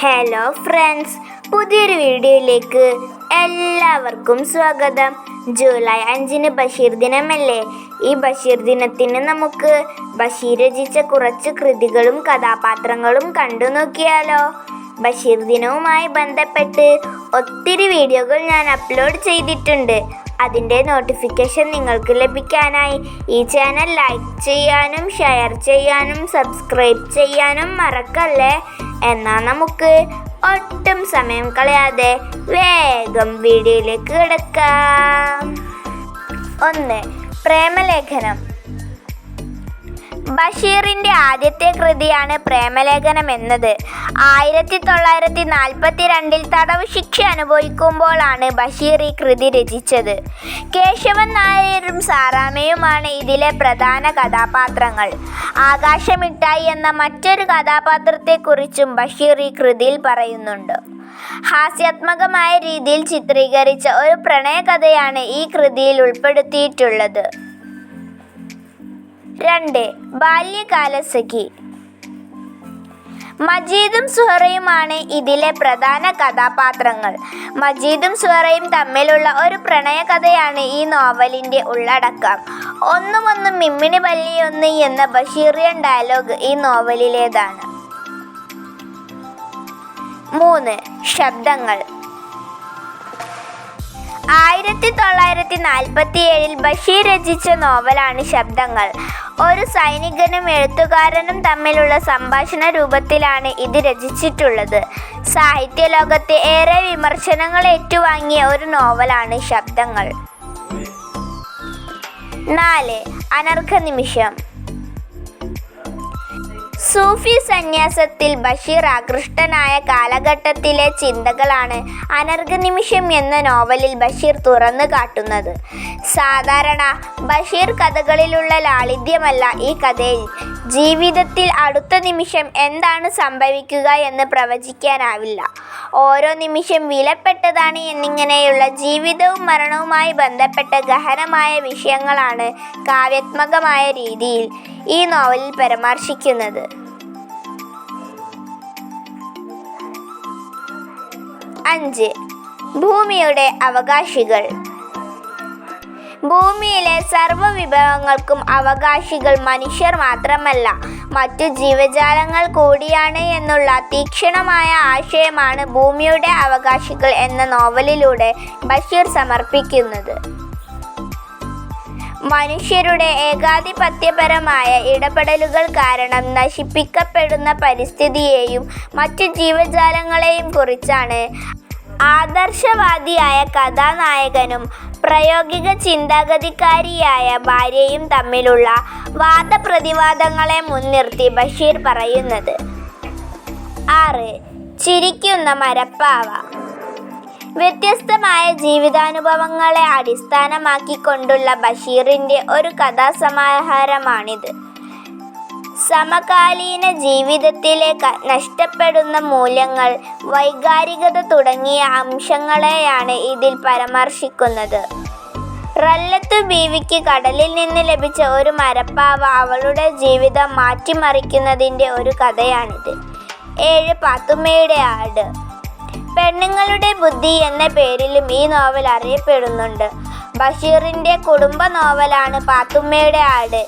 Hello friends പുതിയൊരു വീഡിയോയിലേക്ക് എല്ലാവർക്കും സ്വാഗതം. ജൂലൈ അഞ്ചിന് ബഷീർ ദിനമല്ലേ? ഈ ബഷീർ ദിനത്തിന് നമുക്ക് ബഷീർ രചിച്ച കുറച്ച് കൃതികളും കഥാപാത്രങ്ങളും കണ്ടു നോക്കിയാലോ? ബഷീർ ദിനവുമായി ബന്ധപ്പെട്ട് ഒത്തിരി വീഡിയോകൾ ഞാൻ അപ്ലോഡ് ചെയ്തിട്ടുണ്ട്. അതിന്റെ നോട്ടിഫിക്കേഷൻ നിങ്ങൾക്ക് ലഭിക്കാനായി ഈ ചാനൽ ലൈക്ക് ചെയ്യാനും ഷെയർ ചെയ്യാനും സബ്സ്ക്രൈബ് ചെയ്യാനും മറക്കല്ലേ? എന്നാൽ നമുക്ക് ഒട്ടും സമയം കളയാതെ വേഗം വീഡിയോയിലേക്ക് കിടക്കാം. ഒന്ന് പ്രേമലേഖനം. ബഷീറിന്റെ ആദ്യത്തെ കൃതിയാണ് പ്രേമലേഖനം എന്നത്. ആയിരത്തി തൊള്ളായിരത്തി നാൽപ്പത്തി രണ്ടിൽ തടവ് ശിക്ഷ അനുഭവിക്കുമ്പോഴാണ് ബഷീർ ഈ കൃതി രചിച്ചത്. കേശവൻ നായരും സാറാമയുമാണ് ഇതിലെ പ്രധാന കഥാപാത്രങ്ങൾ. ആകാശമിട്ടായി എന്ന മറ്റൊരു കഥാപാത്രത്തെക്കുറിച്ചും ബഷീർ ഈ കൃതിയിൽ പറയുന്നുണ്ട്. ഹാസ്യാത്മകമായ രീതിയിൽ ചിത്രീകരിച്ച ഒരു പ്രണയകഥയാണ് ഈ കൃതിയിൽ ഉൾപ്പെടുത്തിയിട്ടുള്ളത്. രണ്ട്. ബാല്യകാലസഖി. മജീദും സുഹറയുമാണ് ഇതിലെ പ്രധാന കഥാപാത്രങ്ങൾ. മജീദും സുഹറയും തമ്മിലുള്ള ഒരു പ്രണയകഥയാണ് ഈ നോവലിന്റെ ഉള്ളടക്കം. ഒന്നുമൊന്നും ഒന്നും മിമ്മിണി പല്ലിയൊന്ന് എന്ന ബഷീറിയൻ ഡയലോഗ് ഈ നോവലിലേതാണ്. മൂന്ന്. ശബ്ദങ്ങൾ. ആയിരത്തി തൊള്ളായിരത്തി നാൽപ്പത്തി ഏഴിൽ ബഷീർ രചിച്ച നോവലാണ് ശബ്ദങ്ങൾ. ഒരു സൈനികനും എഴുത്തുകാരനും തമ്മിലുള്ള സംഭാഷണ രൂപത്തിലാണ് ഇത് രചിച്ചിട്ടുള്ളത്. സാഹിത്യ ലോകത്തെ ഏറെ വിമർശനങ്ങൾ ഏറ്റുവാങ്ങിയ ഒരു നോവലാണ് ശബ്ദങ്ങൾ. നാല് അനർഘ നിമിഷം സൂഫി സന്യാസത്തിൽ ബഷീർ ആകൃഷ്ടനായ കാലഘട്ടത്തിലെ ചിന്തകളാണ് അനർഘനിമിഷം എന്ന നോവലിൽ ബഷീർ തുറന്നു കാട്ടുന്നത്. സാധാരണ ബഷീർ കഥകളിലുള്ള ലാളിത്യമല്ല ഈ കഥയിൽ. ജീവിതത്തിൽ അടുത്ത നിമിഷം എന്താണ് സംഭവിക്കുക എന്ന് പ്രവചിക്കാനാവില്ല. ഓരോ നിമിഷം വിലപ്പെട്ടതാണ് എന്നിങ്ങനെയുള്ള ജീവിതവും മരണവുമായി ബന്ധപ്പെട്ട ഗഹനമായ വിഷയങ്ങളാണ് കാവ്യാത്മകമായ രീതിയിൽ ഈ നോവലിൽ പരാമർശിക്കുന്നത്. അഞ്ച്. ഭൂമിയുടെ അവകാശികൾ. ഭൂമിയിലെ സർവ വിഭവങ്ങൾക്കും അവകാശികൾ മനുഷ്യർ മാത്രമല്ല മറ്റു ജീവജാലങ്ങൾ കൂടിയാണ് എന്നുള്ള തീക്ഷണമായ ആശയമാണ് ഭൂമിയുടെ അവകാശികൾ എന്ന നോവലിലൂടെ ബഷീർ സമർപ്പിക്കുന്നത്. മനുഷ്യരുടെ ഏകാധിപത്യപരമായ ഇടപെടലുകൾ കാരണം നശിപ്പിക്കപ്പെടുന്ന പരിസ്ഥിതിയെയും മറ്റു ജീവജാലങ്ങളെയും കുറിച്ചാണ്. ആദർശവാദിയായ കഥാനായകനും പ്രായോഗിക ചിന്താഗതിക്കാരിയായ ഭാര്യയും തമ്മിലുള്ള വാദപ്രതിവാദങ്ങളെ മുൻനിർത്തി ബഷീർ പറയുന്നത്. ആറ്. ചിരിക്കുന്ന മരപ്പാവ. വ്യത്യസ്തമായ ജീവിതാനുഭവങ്ങളെ അടിസ്ഥാനമാക്കിക്കൊണ്ടുള്ള ബഷീറിന്റെ ഒരു കഥാസമാഹാരമാണിത്. സമകാലീന ജീവിതത്തിലെ നഷ്ടപ്പെടുന്ന മൂല്യങ്ങൾ വൈകാരികത തുടങ്ങിയ അംശങ്ങളെയാണ് ഇതിൽ പരാമർശിക്കുന്നത്. റല്ലത്തു ബീവിക്ക് കടലിൽ നിന്ന് ലഭിച്ച ഒരു മരപ്പാവ അവളുടെ ജീവിതം മാറ്റിമറിക്കുന്നതിന്റെ ഒരു കഥയാണിത്. ഏഴ് പാത്തുമ്മയുടെ ആട്. പെണ്ണുങ്ങളുടെ ബുദ്ധി എന്ന പേരിലും ഈ നോവൽ അറിയപ്പെടുന്നുണ്ട്. ബഷീറിന്റെ കുടുംബ നോവലാണ് പാത്തുമ്മയുടെ ആട്.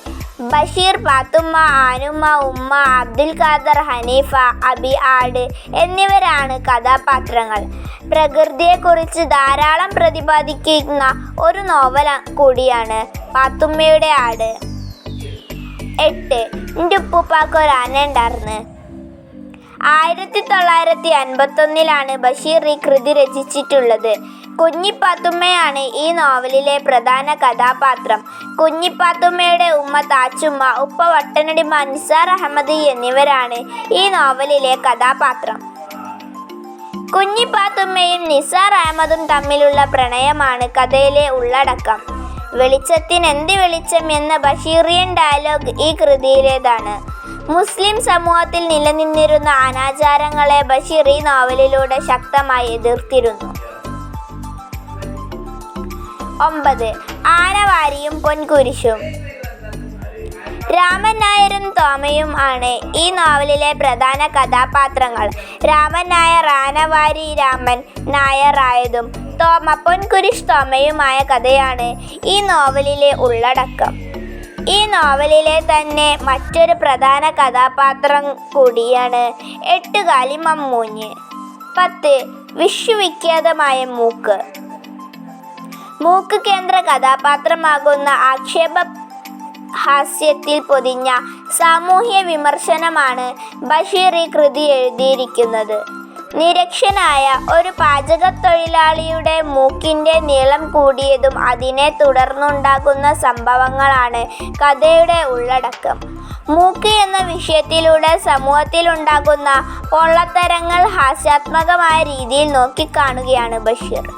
ബഷീർ പാത്തുമ്മ ആനുമ്മ ഉമ്മ അബ്ദുൽ ഖാദർ ഹനീഫ അബി ആട് എന്നിവരാണ് കഥാപാത്രങ്ങൾ. പ്രകൃതിയെക്കുറിച്ച് ധാരാളം പ്രതിപാദിക്കുന്ന ഒരു നോവൽ കൂടിയാണ് പാത്തുമ്മയുടെ ആട്. എട്ട്. എന്റെ ഉപ്പുപ്പാക്ക് ഉണ്ടായിരുന്നു ആയിരത്തി തൊള്ളായിരത്തി അൻപത്തൊന്നിലാണ് ബഷീർ ഈ കൃതി രചിച്ചിട്ടുള്ളത്. കുഞ്ഞിപ്പാത്തുമ്മയാണ് ഈ നോവലിലെ പ്രധാന കഥാപാത്രം. കുഞ്ഞിപ്പാത്തുമ്മയുടെ ഉമ്മ താച്ചുമ്മ ഉപ്പ വട്ടനടി മൻസാർ അഹമ്മദ് എന്നിവരാണ് ഈ നോവലിലെ കഥാപാത്രം. കുഞ്ഞിപ്പാത്തുമ്മയും നിസാർ അഹമ്മദും തമ്മിലുള്ള പ്രണയമാണ് കഥയിലെ ഉള്ളടക്കം. വെളിച്ചത്തിന് എന്ത് വെളിച്ചം എന്ന ബഷീറിയൻ ഡയലോഗ് ഈ കൃതിയിലേതാണ്. മുസ്ലിം സമൂഹത്തിൽ നിലനിന്നിരുന്ന അനാചാരങ്ങളെ ബഷീർ ഈ നോവലിലൂടെ ശക്തമായി എതിർത്തിരുന്നു. ഒമ്പത്. ആനവാരിയും പൊൻകുരിശും. രാമൻ നായരും തോമയും ആണ് ഈ നോവലിലെ പ്രധാന കഥാപാത്രങ്ങൾ. രാമൻ നായർ ആനവാരി രാമൻ നായറായതും തോമ പൊൻകുരിശ് തോമയുമായ കഥയാണ് ഈ നോവലിലെ ഉള്ളടക്കം. ഈ നോവലിലെ തന്നെ മറ്റൊരു പ്രധാന കഥാപാത്രം കൂടിയാണ് എട്ടുകാലി മമ്മൂഞ്ഞ്. പത്ത് വിശ്വവിഖ്യാതമായ മൂക്ക്. മൂക്ക് കേന്ദ്ര കഥാപാത്രമാകുന്ന ആക്ഷേപ ഹാസ്യത്തിൽ പൊതിഞ്ഞ സാമൂഹ്യ വിമർശനമാണ് ബഷീർ ഈ കൃതി എഴുതിയിരിക്കുന്നത്. നിരക്ഷനായ ഒരു പാചകത്തൊഴിലാളിയുടെ മൂക്കിന്റെ നീളം കൂടിയതും അതിനെ തുടർന്നുണ്ടാകുന്ന സംഭവങ്ങളാണ് കഥയുടെ ഉള്ളടക്കം. മൂക്ക് എന്ന വിഷയത്തിലൂടെ സമൂഹത്തിലുണ്ടാകുന്ന പൊള്ളത്തരങ്ങൾ ഹാസ്യാത്മകമായ രീതിയിൽ നോക്കിക്കാണുകയാണ് ബഷീർ.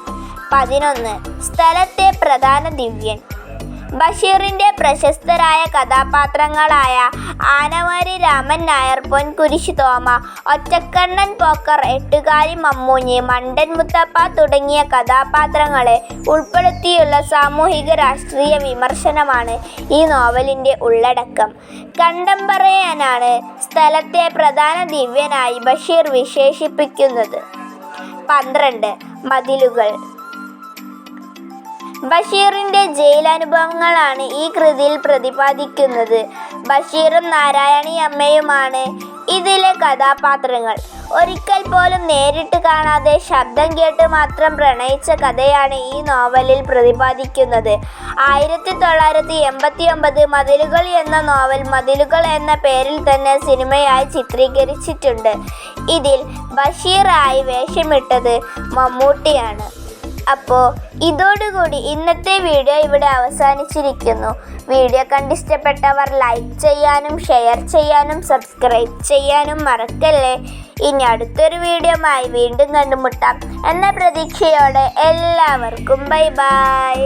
പതിനൊന്ന്. സ്ഥലത്തെ പ്രധാന ദിവ്യൻ. ബഷീറിന്റെ പ്രശസ്തരായ കഥാപാത്രങ്ങളായ ആനവാരി രാമൻ നായർ പൊൻകുരിശ് തോമ ഒറ്റക്കണ്ണൻ പോക്കർ എട്ടുകാരി മമ്മൂഞ്ഞി മണ്ടൻ മുത്തപ്പ തുടങ്ങിയ കഥാപാത്രങ്ങളെ ഉൾപ്പെടുത്തിയുള്ള സാമൂഹിക രാഷ്ട്രീയ വിമർശനമാണ് ഈ നോവലിന്റെ ഉള്ളടക്കം. കണ്ടംപറയാനാണ് സ്ഥലത്തെ പ്രധാന ദിവ്യനായി ബഷീർ വിശേഷിപ്പിക്കുന്നത്. പന്ത്രണ്ട് മതിലുകൾ ബഷീറിന്റെ ജയിലനുഭവങ്ങളാണ് ഈ കൃതിയിൽ പ്രതിപാദിക്കുന്നത്. ബഷീറും നാരായണി അമ്മയുമാണ് ഇതിലെ കഥാപാത്രങ്ങൾ. ഒരിക്കൽ പോലും നേരിട്ട് കാണാതെ ശബ്ദം കേട്ട് മാത്രം പ്രണയിച്ച കഥയാണ് ഈ നോവലിൽ പ്രതിപാദിക്കുന്നത്. ആയിരത്തി തൊള്ളായിരത്തി എൺപത്തി ഒമ്പത് മതിലുകൾ എന്ന നോവൽ മതിലുകൾ എന്ന പേരിൽ തന്നെ സിനിമയായി ചിത്രീകരിച്ചിട്ടുണ്ട്. ഇതിൽ ബഷീറായി വേഷമിട്ടത് മമ്മൂട്ടിയാണ്. അപ്പോൾ ഇതോടുകൂടി ഇന്നത്തെ വീഡിയോ ഇവിടെ അവസാനിച്ചിരിക്കുന്നു. വീഡിയോ കണ്ടിഷ്ടപ്പെട്ടവർ ലൈക്ക് ചെയ്യാനും ഷെയർ ചെയ്യാനും സബ്സ്ക്രൈബ് ചെയ്യാനും മറക്കല്ലേ? ഇനി അടുത്തൊരു വീഡിയോമായി വീണ്ടും കണ്ടുമുട്ടാം. എന്ന പ്രതീക്ഷയോടെ എല്ലാവർക്കും ബൈ ബൈ